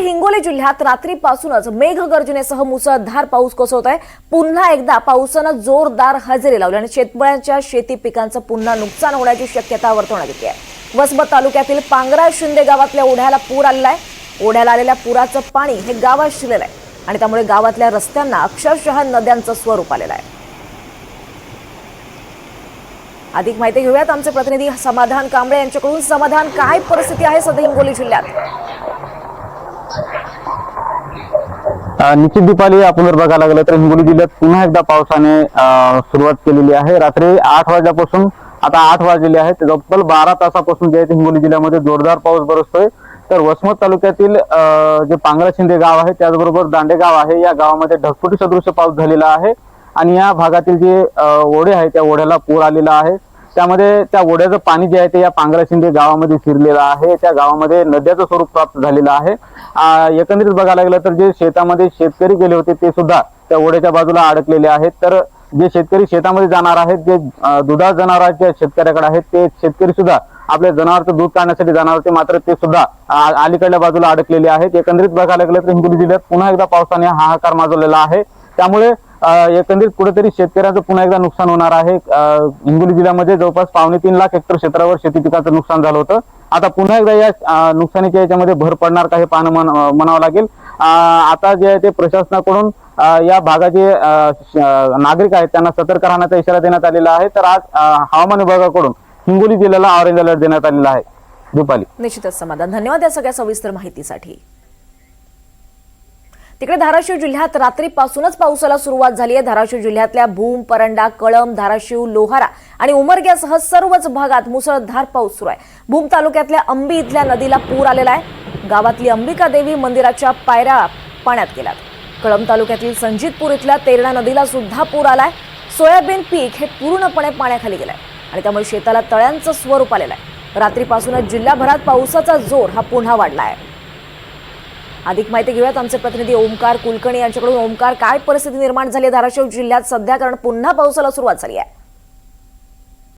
हिंगोली जिल्ह्यात रात्रीपासूनच मेघगर्जनेसह मुसळधार पाऊस कोसळत आहे पुन्हा एकदा पावसानं जोरदार हजेरी लावली आणि शेतकऱ्यांच्या शेती पिकांचं पुन्हा नुकसान होण्याची शक्यता वर्तवण्यात येते. आहे वसमत तालुक्यातील पांगरा शिंदे गावातल्या ओढ्याला पूर आलेला आहे. ओढ्याला आलेल्या पुराचं पाणी हे गावात शिरलेलं आहे आणि त्यामुळे गावातल्या रस्त्यांना अक्षरशः नद्यांचं स्वरूप आलेलं आहे. अधिक माहिती घेऊयात आमचे प्रतिनिधी समाधान कांबळे यांच्याकडून. समाधान काय परिस्थिती आहे सध्या हिंगोली जिल्ह्यात? निश्चित दीपाली आपण जर बघायला लागलं तर हिंगोली जिल्ह्यात पुन्हा एकदा पावसाने सुरुवात केलेली आहे. रात्री आठ वाजल्यापासून आता आठ वाजलेले आहेत. तब्बल बारा तासापासून जे आहे हिंगोली जिल्ह्यामध्ये जोरदार पाऊस बरसतोय. तर वसमत तालुक्यातील जे पांगरा शिंदे गाव आहे त्याचबरोबर दांडेगाव आहे या गावामध्ये ढगफुटी सदृश्य पाऊस झालेला आहे. आणि या भागातील जे ओढे आहे त्या ओढ्याला पूर आलेला आहे. त्यामध्ये त्या ओढ्याचं पाणी जे आहे ते या पांगरा शिंदे गावामध्ये शिरलेलं आहे. त्या गावामध्ये नद्याचं स्वरूप प्राप्त झालेलं आहे. एकंदरीत बघायला गेलं तर जे शेतामध्ये शेतकरी गेले होते ते सुद्धा त्या ओढ्याच्या बाजूला अडकलेले आहेत. तर जे शेतकरी शेतामध्ये जाणार आहेत जे दुधा दुधाळ जनावरांच्या शेतकऱ्याकडे आहेत ते शेतकरी सुद्धा आपल्या जनावरचं दूध काढण्यासाठी जाणार होते. मात्र ते सुद्धा अलीकडल्या बाजूला अडकलेले आहेत. एकंदरीत बघायला गेलं तर हिंगोली जिल्ह्यात पुन्हा एकदा पावसाने हाहाकार माजवलेला आहे. त्यामुळे एकंदरीत कुठेतरी शेतकऱ्याचं पुन्हा एकदा नुकसान होणार आहे. हिंगोली जिल्ह्यामध्ये जवळपास पावणे तीन लाख हेक्टर क्षेत्रावर शेती पिकाचं नुकसान झालं होतं. आता पुन्हा एकदा या नुकसानीच्या याच्यामध्ये भर पडणार का हे पाहणं म्हणावं लागेल. आता जे आहे ते प्रशासनाकडून या भागाचे नागरिक आहेत त्यांना सतर्क राहण्याचा इशारा देण्यात आलेला आहे. तर आज हवामान विभागाकडून हिंगोली जिल्ह्याला ऑरेंज अलर्ट देण्यात आलेला आहे. दुपारी निश्चितच समाधान. धन्यवाद या सगळ्या सविस्तर माहितीसाठी. तिकडे धाराशिव जिल्ह्यात रात्रीपासूनच पावसाला सुरुवात झाली आहे. धाराशिव जिल्ह्यातल्या भूम परंडा कळम धाराशिव लोहारा आणि उमरग्यासह सर्वच भागात मुसळधार पाऊस सुरू आहे. भूम तालुक्यातल्या अंबी इथल्या नदीला पूर आलेला आहे. गावातली अंबिका देवी मंदिराच्या पायऱ्या पाण्यात गेल्यात. कळम तालुक्यातील संजितपूर इथल्या तेरणा नदीला सुद्धा पूर आलाय. सोयाबीन पीक हे पूर्णपणे पाण्याखाली गेलंय आणि त्यामुळे शेताला तळ्यांचं स्वरूप आलेलं आहे. रात्रीपासूनच जिल्हाभरात पावसाचा जोर हा पुन्हा वाढला आहे अधिक माहिती घेऊयात. आमचे प्रतिनिधी ओमकार कुलकर्णी यांच्याकडून. ओमकार काय परिस्थिती निर्माण झाली आहे? धाराशिव जिल्ह्यात सध्या? कारण पुन्हा पावसाला सुरुवात झाली आहे.